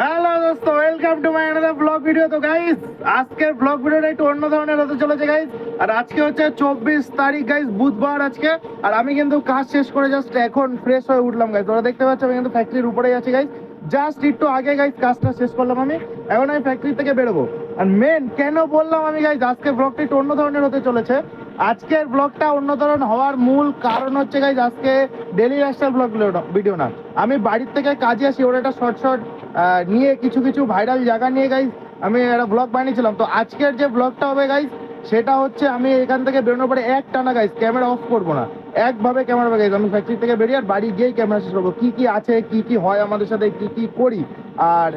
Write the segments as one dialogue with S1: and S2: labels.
S1: Hello দোস্ত welcome to blog video তো guys আজকের ব্লগ ভিডিওটা একটু অন্য ধরনের চলেছে গাইস আর আজকে হচ্ছে চব্বিশ তারিখ গাইস বুধবার আজকে। আর আমি কিন্তু কাজ শেষ করে জাস্ট এখন ফ্রেশ হয়ে উঠলাম তোরা দেখতে পাচ্ছ ফ্যাক্টরির জাস্ট একটু আগে গাইস কাজটা শেষ করলাম আমি। এখন আমি ফ্যাক্টরি থেকে বেরোবো। আর মেন কেন বললাম আমি গাইস ব্লগটা একটু অন্য ধরনের চলেছে। আজকের ব্লগটা অন্য হওয়ার মূল কারণ হচ্ছে আজকে ডেলি ব্লগ ভিডিও না। আমি বাড়ির থেকে কাজে আসি, ওরা একটা শর্ট শর্ট নিয়ে কিছু কিছু ভাইরাল জায়গা নিয়ে গাইজ আমি একটা ব্লগ বানিয়েছিলাম। তো আজকের যে ব্লগটা হবে গাইজ সেটা হচ্ছে আমি এখান থেকে বেরোনোর পরে এক টানা গাইজ ক্যামেরা অফ করব না। একভাবে ক্যামেরা গাইজ আমি ফ্যাক্টরি থেকে বেরিয়ে আর বাড়ি গিয়েই ক্যামেরা শেষ করব। কি কি আছে, কি কি হয় আমাদের সাথে, কি কি করি? আর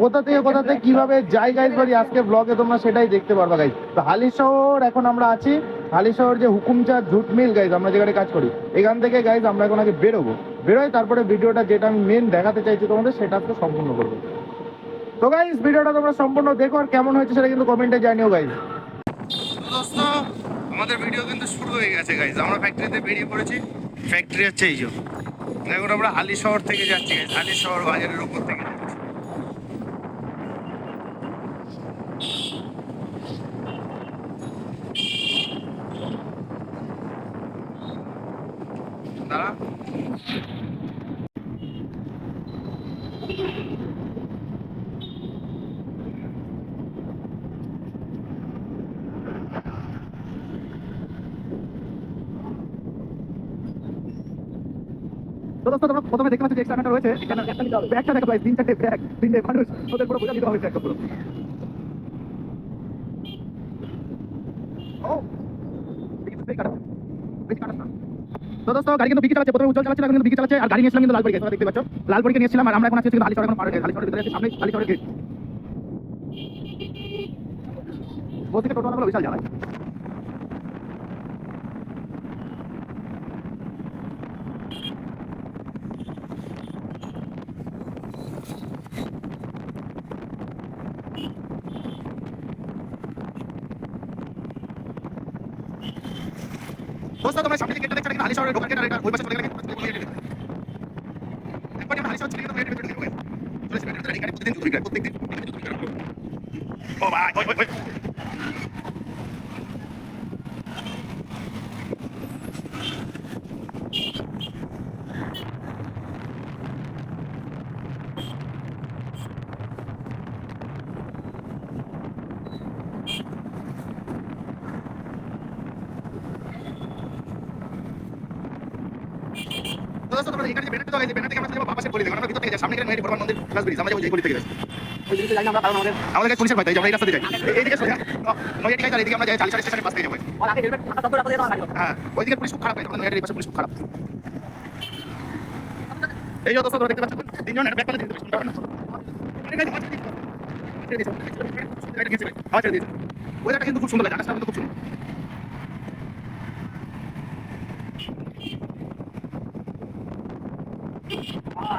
S1: কোথা থেকে কোথা থেকে কীভাবে যাই গাইজ বাড়ি আজকে ব্লগে তোমরা সেটাই দেখতে পারবা গাইজ তো হালি শহর এখন আমরা আছি। হালি শহর যে হুকুমচা ঝুট মিল গাইজ আমরা যেখানে কাজ করি, এখান থেকে গাইজ আমরা এখন আগে বেরোবো। বেরোয় তারপরে ভিডিওটা যেটা আমি মেন দেখাতে চাইছি তোমাদের, সেটা আজকে সম্পূর্ণ করব। তো গাইজ ভিডিওটা তোমরা সম্পূর্ণ দেখো আর কেমন হয়েছে সেটা কিন্তু কমেন্টে জানিও গাইজ আমাদের ভিডিও কিন্তু শুরু হয়ে গেছে গাইজ আমরা ফ্যাক্টরিতে বেরিয়ে পড়েছি। ফ্যাক্টরি হচ্ছে এই যে। এখন আমরা আলি শহর থেকে যাচ্ছি গাইজ হালি শহর বাজারের উপর থেকে যাচ্ছি দাঁড়া
S2: তো দোস্ত প্রথমে দেখতে পাচ্ছ যে এক্সট্রা রয়েছে ব্যাগটা দেখো তিন চারটে ব্যাগ, তিনটে মানুষ, ওদের পুরো বোঝা দিতে হবে একটা পুরো। তো দোস্ত, গাড়ি কিন্তু বিকি চালাচ্ছে, প্রথমে উজ্জ্বল চালাচ্ছে কিন্তু বিকি চালাচ্ছে, আর গাড়ি নিয়েছিলাম কিন্তু লালবাড়ি তোমরা দেখতে পাচ্ছ। লালবাড়িকে নিয়েছিলাম আর আমরা এখন আছি কিন্তু হালিশহর এখন পার হয়ে হালিশহরের ভিতরে আছি, সামনে হালিশহরের গেট। বলতে টোটো গুলো বিশাল জ্বালায় দোস্ত তোমরা সামনে যে গেটটা দেখছ এটা হালিশহরের ঢোকার গেট আর এটা ওই পাশে চলে গেলে কিন্তু তুমি এটা একবার আমরা হালিশহর চলে গেলে তুমি এটা ভিতরে ঢুকে চলে আসবে এটা গাড়ি প্রতিদিন চুরি করে প্রত্যেকদিন ও ভাই ওই ওই ওই তো দোস্ত তোমরা এখানে যে ব্যানারটা দাও এই ব্যানার থেকে আমরা চলে যাব বাপাসের গলি থেকে আমরা ভিতর থেকে যাই সামনে গেলে মেহেদি বর্মন মন্দির ক্লাস ব্রিজ আমরা যাব এই গলি থেকে।
S3: ওই জিনিসটা জানি না আমরা কারণ আমাদের
S2: আমাদের কাছে পুলিশের ভয় তাই আমরা এই রাস্তা দিয়ে যাই এইদিকে সোজা গাড়ি এদিকে আমরা যাই চালিশারি স্টেশনের পাশ থেকে যাব। হ্যাঁ ওইদিকে পুলিশ খুব খারাপ হয় আমাদের নয়াটির পাশে পুলিশ খুব খারাপ। এই যে দোস্ত দেখতে পাচ্ছ তিনজন ব্যাগ ফেলে দিতে পারছ ওয়েদারটা কিন্তু খুব সুন্দর লাগে আকাশটা কিন্তু খুব সুন্দর।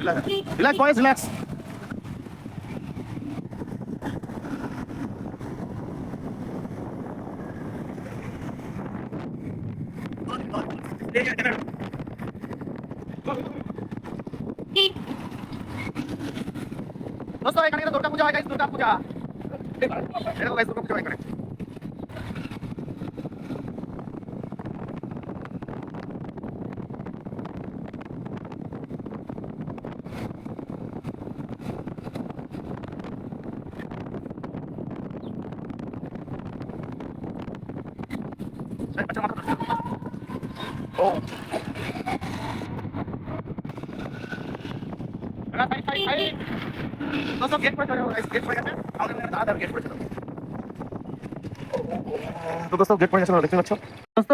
S2: Relax, relax, boys, relax. দোস্ত, এখানে কিন্তু দুর্গা পূজা হয়, guys, দুর্গা পূজা। এরকম, guys, দুর্গা পূজা হয় এখানে।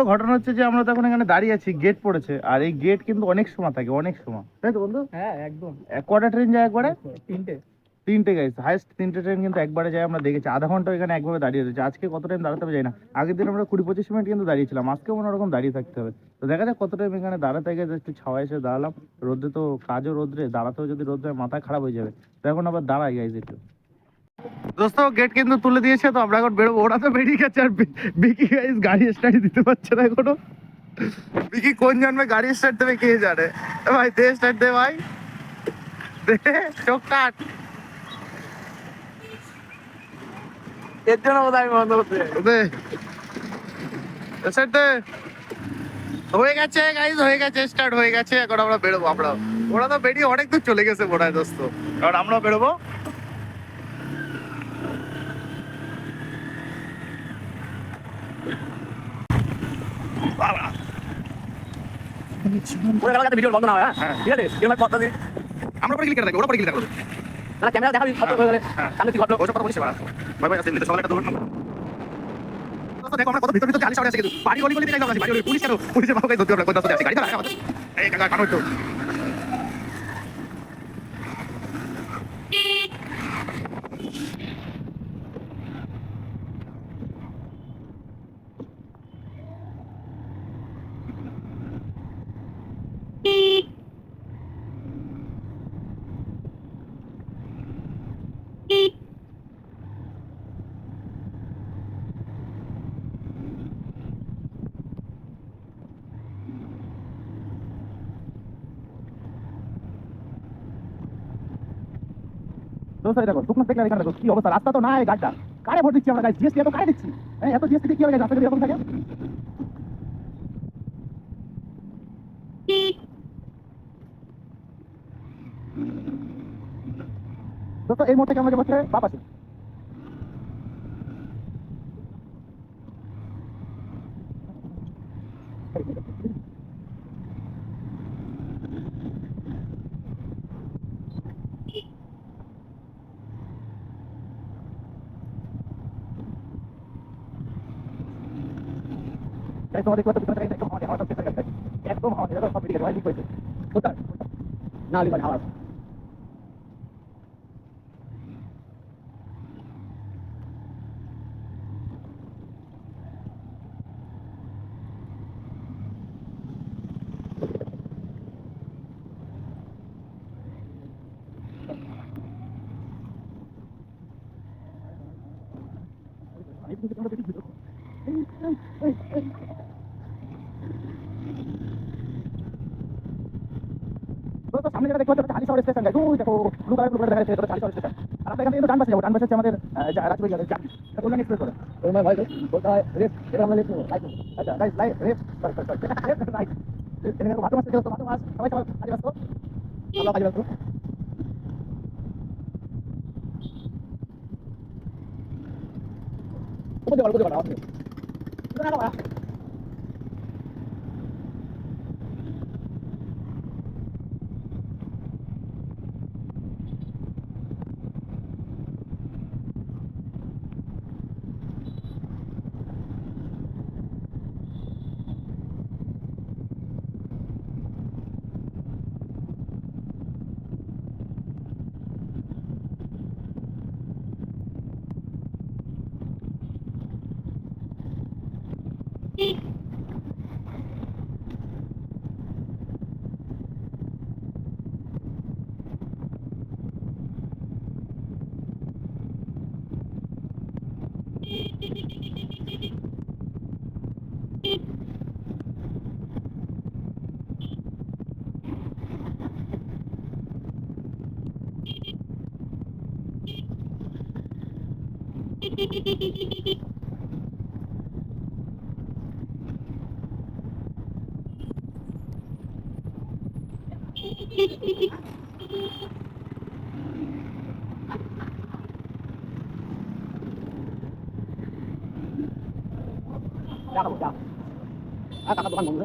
S1: ঘটনা হচ্ছে যে আমরা তখন এখানে দাঁড়িয়ে আছি গেট পড়েছে আর এই গেট কিন্তু অনেক সময় থাকে অনেক সময়। তাই তো বন্ধু?
S3: হ্যাঁ একদম।
S1: এক কটা ট্রেন যায় একবারে?
S3: তিনটে।
S1: তিনটে গাইস হাইস্ট তিনটে ট্রেন কিন্তু একবারে যায় আমরা দেখেছি। আধা ঘণ্টা এখানে একভাবে দাঁড়িয়ে রয়েছে। আজকে কত টাইম দাঁড়াতে হবে যাই না আগের দিন আমরা কুড়ি পঁচিশ মিনিট কিন্তু দাঁড়িয়েছিলাম। আজকে মনে রকম দাঁড়িয়ে থাকতে হবে। তো দেখা যাক কত টাইম এখানে দাঁড়াতে গেছে একটু ছাওয়া এসে দাঁড়ালাম। রোদ্রে তো কাজও রোদ্রে দাঁড়াতেও যদি রোদ্রে মাথা খারাপ হয়ে যাবে। তো এখন আবার দাঁড়াই গাইজ একটু। দোস্ত গেট কিন্তু তুলে দিয়েছে, তো আমরা এখন বেরোবো। ওরা তো বেরিয়ে গেছে আর বিকি গাইজ গাড়ি স্টার্ট দিতে পারছে না এখনও। বিকি কোন জন্মে গাড়ি স্টার্ট দেবে কে জানে? ভাই, দে স্টার্ট দে ভাই। চোখ কাট।
S3: এর জন্য বোধ আমি বন্ধ করতে
S1: হয়ে গেছে গাইজ হয়ে গেছে স্টার্ট হয়ে গেছে। এখন আমরা বেরোবো আমরা ওরা তো বেরিয়ে অনেক দূর চলে গেছে মনে হয় দোস্ত। কারণ আমরাও বেরোবো।
S3: ভিডিও বন্ধ না হয় হ্যাঁ? ঠিক আছে?
S2: আমরা পরে ক্লিক করে দেখো ওরা পরে ক্লিক করে
S3: তাহলে ক্যামেরা দেখাবি ফটো হয়ে গেলে সামনে তুই ফটো
S2: ওসব কথা বলিস ভাই ভাই নিতে সকালে একটা দুর্ঘটনা দেখো আমরা কত ভিতর ভিতর আলি শহরে আছে কিন্তু বাড়ি গলি গলি যাই আমরা বাড়ি গলি পুলিশ কেন পুলিশের বাবুকে ধরতে আমরা কোন আছি গাড়ি চালা এই কাকা কানো একটু
S3: দেখো শুকনো এখানে দেখো কি অবস্থা, রাস্তা তো নাই গাড়িটা। কারে ভোট দিচ্ছি আমরা জিএসটি এত কারে দিচ্ছি? হ্যাঁ এত জিএসটি কি হবে রাস্তা এরকম থাকে? দোস্ত, এই মুহূর্তে কেমন বসছে বাপ আছে। তাই তোমাদের কথা পিছনে একদম আমাদের হাওয়া সব চেষ্টা গেছে একদম হাওয়া নিয়ে সব বেরিয়ে গেছে কোথায় না আলিবার হাওয়া তো তো সামনে যেটা দেখতে পাচ্ছি চালিশাওয়ার স্টেশন। গাইজ ওই দেখো ব্লু কালার ব্লু কালার দেখা যাচ্ছে চালিশাওয়ার স্টেশন। আর আমরা এখান থেকে ডান পাশে যাব ডান পাশে হচ্ছে আমাদের রাজবাড়ি যাবে কল্যাণ এক্সপ্রেস করে ওই ভাই বলতে হয় রেস এটা আমরা লেখবো আচ্ছা guys light race sorry sorry sorry right এখানে ভাত মাছ খেলো ভাত মাছ সবাই সবাই কাজে ব্যস্ত। ভালো কাজে ব্যস্ত। গল্প দেওয়া গল্প দেওয়া চা খাব চা আর কাকা দোকান বন্ধ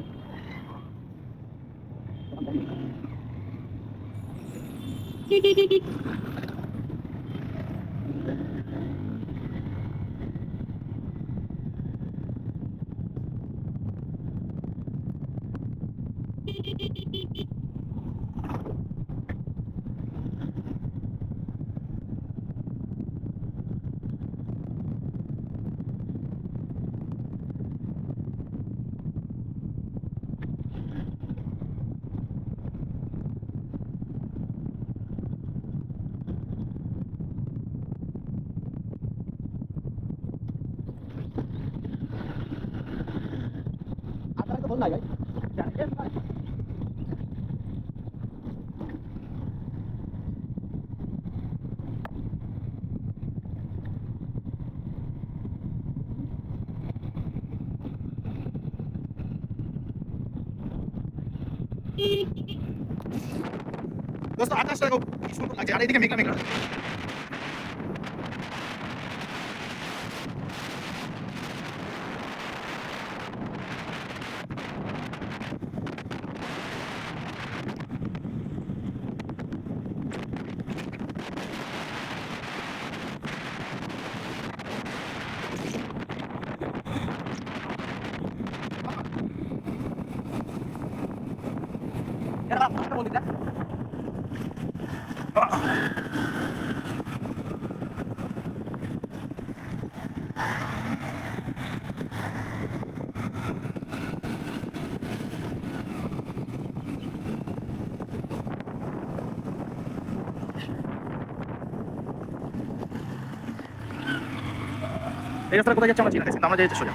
S3: রে দোকান বন্ধ। নাই ভাই জানেন
S2: দোস্ত আকাশটা দেখো কি সুন্দর লাগছে আর এদিকে মেঘলা মেঘলা
S3: এরা রাস্তা বলি না
S2: এই রাস্তাটা কোথায় যাচ্ছে আমরা চিনি গেছি আমরা যাচ্ছি সোজা।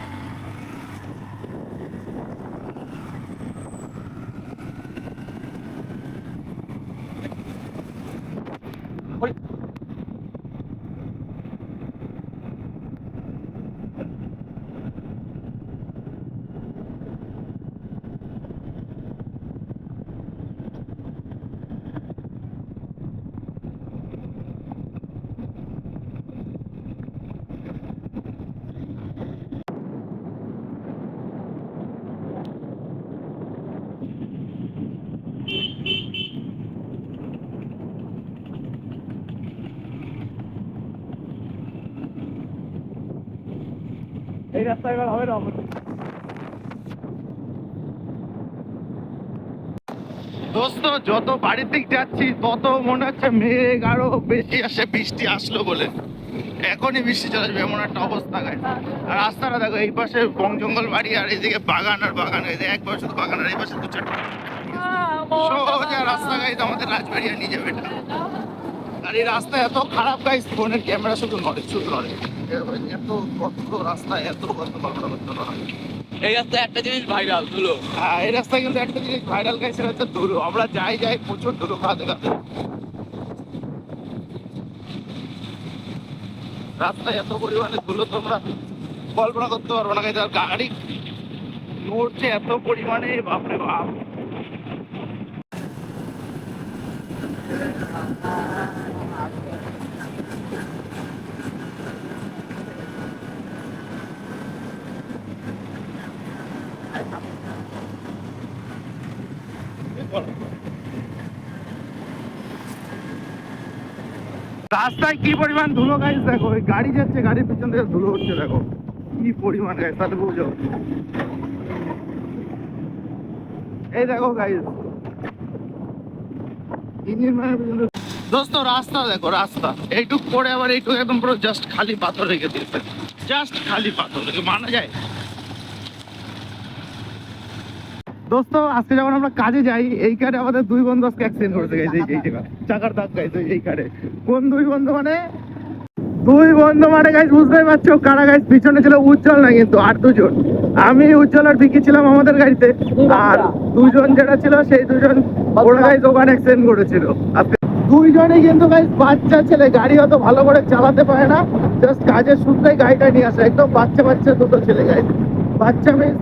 S3: রাস্তা এবার হবে না
S1: দোস্ত যত বাড়ির দিক যাচ্ছি তত মনে হচ্ছে মেঘ আরও বেশি আসে বৃষ্টি আসলো বলে। এখনই বৃষ্টি চলে আসবে এমন একটা অবস্থা গায়ে আর রাস্তাটা দেখো এই পাশে বন জঙ্গল বাড়ি আর এইদিকে বাগান আর বাগান এক পাশে শুধু বাগান আর এই পাশে দু চারটা। সোজা রাস্তা আমাদের রাজবাড়িয়া নিয়ে যাবে এটা। আর এই রাস্তা এত খারাপ গাইস ফোনের ক্যামেরা শুধু নড়ে শুধু নড়ে। এত কত রাস্তা এত কত কত কত
S4: এই রাস্তায় একটা জিনিস ভাইরাল ধুলো।
S1: হ্যাঁ এই রাস্তায় কিন্তু একটা জিনিস ভাইরাল গাইছে হচ্ছে ধুলো। আমরা যাই যাই প্রচুর ধুলো খাওয়াতে খাওয়াতে। রাস্তায় এত পরিমাণে ধুলো তোমরা কল্পনা করতে পারব না গাইছে আর গাড়ি নড়ছে এত পরিমাণে বাপরে বাপ। রাস্তায় কি পরিমাণ ধুলো গাইস দেখো ওই গাড়ি যাচ্ছে, গাড়ির পিছন থেকে ধুলো উঠছে দেখো। কি পরিমাণ গাইস তাহলে বুঝো। এই দেখো গাইস দোস্ত, রাস্তা দেখো, রাস্তা। এইটুক পরে আবার এইটুক একদম পুরো জাস্ট খালি পাথর রেখে দিয়েছে। জাস্ট খালি পাথর মানা যায়? দোস্ত, আজকে যখন আমরা কাজে যাই, এই কারে আমাদের দুই বন্ধু আজকে অ্যাক্সিডেন্ট এই জায়গা চাকার দাগ গাইছে এই কারে। কোন দুই বন্ধু মানে? দুই বন্ধু মানে গাইস বুঝতেই পারছ কারা গাইস পিছনে ছিল উজ্জ্বল না কিন্তু আর দুজন। আমি উজ্জ্বল আর বিকি ছিলাম আমাদের গাড়িতে। আর দুজন যেটা ছিল, সেই দুজন, ওরা গাইস ওখানে অ্যাক্সিডেন্ট করেছিল। আজকে দুইজনেই কিন্তু গাইস বাচ্চা ছেলে, গাড়ি অত ভালো করে চালাতে পারে না। জাস্ট কাজের সূত্রেই গাড়িটা নিয়ে আসে, একদম বাচ্চা বাচ্চা দুটো ছেলে গাইস বাচ্চা মেয়ে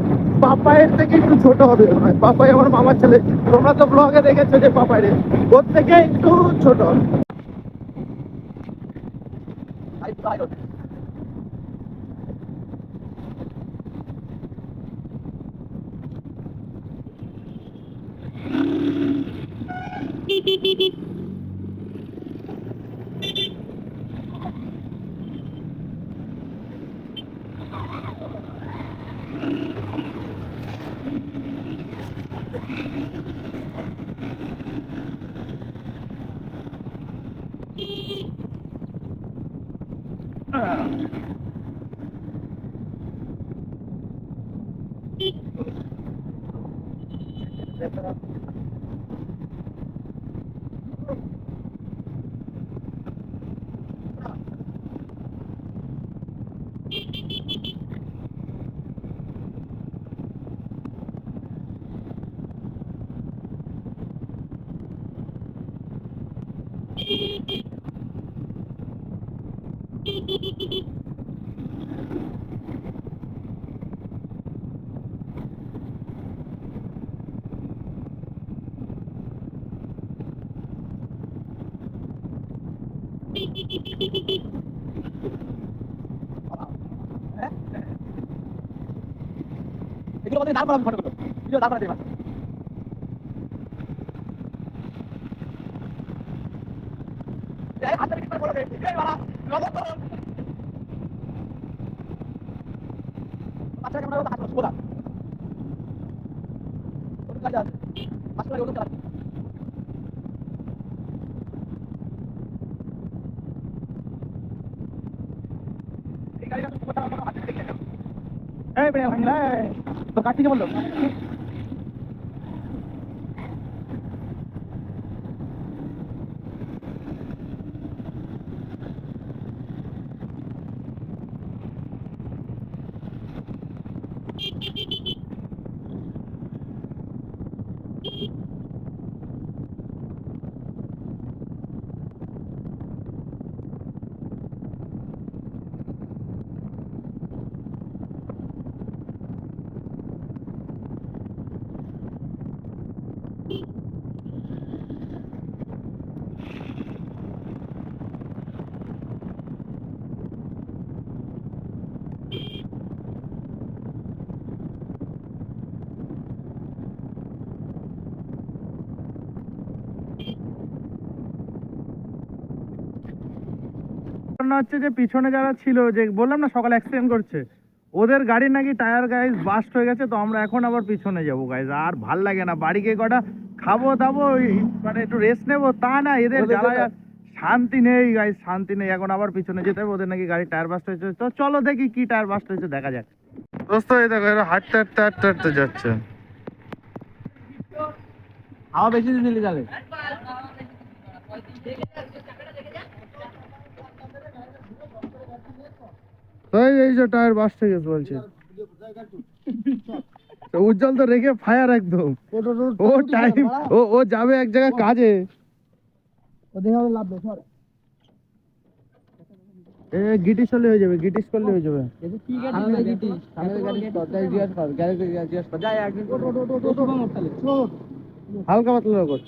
S1: পাপায়ের থেকে একটু ছোট হবে পাপাই আমার মামার ছেলে। তোমরা তো ব্লগে দেখেছ যে পাপাইরে ওর থেকে একটু ছোট।
S3: Beep, beep, beep, beep. এগুলো আমাদের দাঁড় করাবি। ভিডিও দাঁড় করাতে পারব এই হাতে পিছনে বলো রে এই বাবা নগদ করো বাচ্চা ক্যামেরা হাত করো ওটা কাজ আছে বাচ্চা ওটা চালাচ্ছে এই গাড়িটা তো কোথাও কোনো হাতে দেখে নাও এই বেড়ে ভাঙলা তো কাট থেকে বলল
S1: ঘটনা হচ্ছে যে পিছনে যারা ছিল যে বললাম না সকালে অ্যাক্সিডেন্ট করছে ওদের গাড়ির নাকি টায়ার গাইজ বাস্ট হয়ে গেছে তো আমরা এখন আবার পিছনে যাব গাইজ আর ভালো লাগে না। বাড়ি গিয়ে কটা খাব দাবো মানে একটু রেস্ট নেব তা না এদের জ্বালা শান্তি নেই গাইজ শান্তি নেই। এখন আবার পিছনে যেতে হবে ওদের নাকি গাড়ি টায়ার বাস্ট হয়েছে। তো চলো দেখি কি টায়ার বাস্ট হয়েছে দেখা যাক। দোস্ত এই দেখো এরা হাঁটতে হাঁটতে হাঁটতে হাঁটতে যাচ্ছে।
S3: হাওয়া বেশি দিলে যাবে
S1: তো এই- এই যে টায়ার বাস্ট হয়ে বলছে উজ্জ্বল তো রেখে ফায়ার একদম ও টাইম ও ও যাবে এক জায়গায় কাজে গিটিস করলে হয়ে যাবে গিটিস করলে হয়ে যাবে হালকা পাতলা কর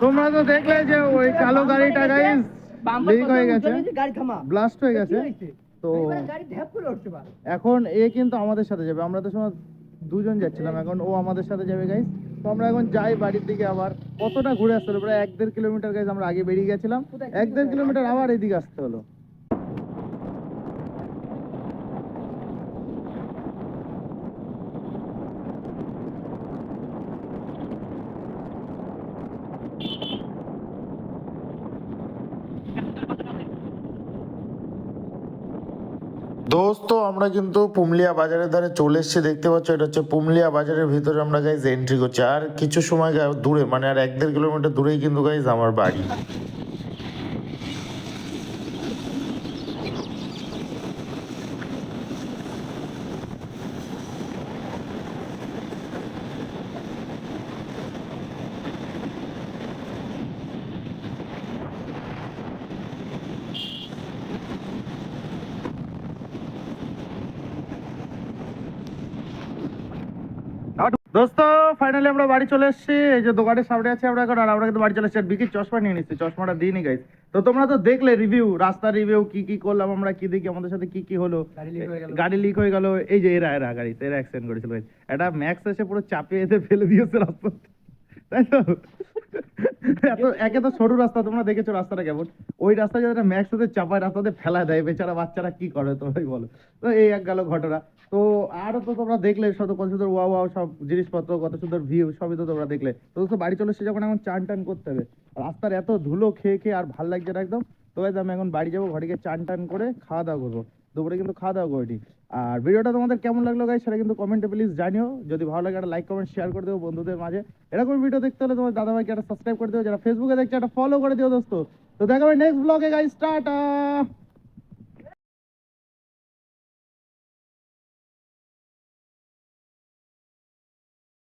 S1: তোমরা তো দেখলে যে ওই কালো গাড়িটা লিক হয়ে গেছে।
S3: গাড়ি থামা
S1: ব্লাস্ট হয়ে গেছে। তো
S3: গাড়ি ধ্যাপ করে উঠছে
S1: এখন এ কিন্তু আমাদের সাথে যাবে। আমরা তো সময় দুজন যাচ্ছিলাম। এখন ও আমাদের সাথে যাবে গাইস তো আমরা এখন যাই বাড়ির দিকে আবার। কতটা ঘুরে আসতে হলো? প্রায় এক দেড় কিলোমিটার গাইস আমরা আগে বেরিয়ে গেছিলাম। এক দেড় কিলোমিটার? আবার এদিকে আসতে হলো।
S5: দোস্ত, আমরা কিন্তু পুমলিয়া বাজারের ধারে চলে এসেছি, দেখতে পাচ্ছ, এটা হচ্ছে পুমলিয়া বাজারের ভিতরে আমরা গাইজ এন্ট্রি করছি। আর কিছু সময় দূরে মানে আর এক দেড় কিলোমিটার দূরেই কিন্তু গাইজ আমার বাড়ি।
S1: দোস্ত ফাইনালি আমরা বাড়ি চলে এসেছি। এই যে দোকানের সামনে আছে আমরা এখন আর আমরা কিন্তু বাড়ি চলে এসেছি আর বিকির চশমা নিয়ে নিচ্ছি। চশমাটা দিইনি গাইস তো তোমরা তো দেখলে রিভিউ রাস্তার রিভিউ কি কি করলাম আমরা কি দেখি আমাদের সাথে কি কি হলো?
S3: গাড়ি
S1: লিক হয়ে গেল। এই যে এরা এরা গাড়ি এরা অ্যাক্সিডেন্ট করেছিল। একটা ম্যাক্স এসে পুরো চাপিয়ে এসে ফেলে দিয়েছে রাস্তা তাই তো? একে তো সরু রাস্তা, তোমরা দেখেছ রাস্তাটা কেমন? ওই রাস্তা যারা ম্যাক্স ওদের চাপায় রাস্তাতে ফেলা দেয়, বেচারা বাচ্চারা কি করে তোমরাই বলো? তো এই এক গেল ঘটনা। তো আরও তো তোমরা দেখলে, শত কত সুন্দর ওয়া ওয়া সব জিনিসপত্র, কত সুন্দর ভিউ সবই তো তোমরা দেখলে। তো তো বাড়ি চলে এসে যখন এখন চান টান করতে হবে, রাস্তার এত ধুলো খেয়ে খেয়ে আর ভালো লাগছে না একদম, তো আমি এখন বাড়ি যাব, ঘরে গিয়ে চান টান করে খাওয়া দাওয়া করব। দুপুরে কিন্তু খাওয়া দাওয়া করিনি। আর ভিডিওটা তোমাদের কেমন লাগল গাই সেটা কিন্তু কমেন্টে প্লিজ জানিও। যদি ভালো লাগে একটা লাইক কমেন্ট শেয়ার করে দেবো বন্ধুদের মাঝে। এরকম ভিডিও দেখতে হলে তোমার দাদাভাইকে একটা সাবস্ক্রাইব করে দিও। যারা ফেসবুকে দেখছে, একটা ফলো করে দিও দোস্ত। তো দেখা হবে নেক্সট ব্লগে গাই টাটা!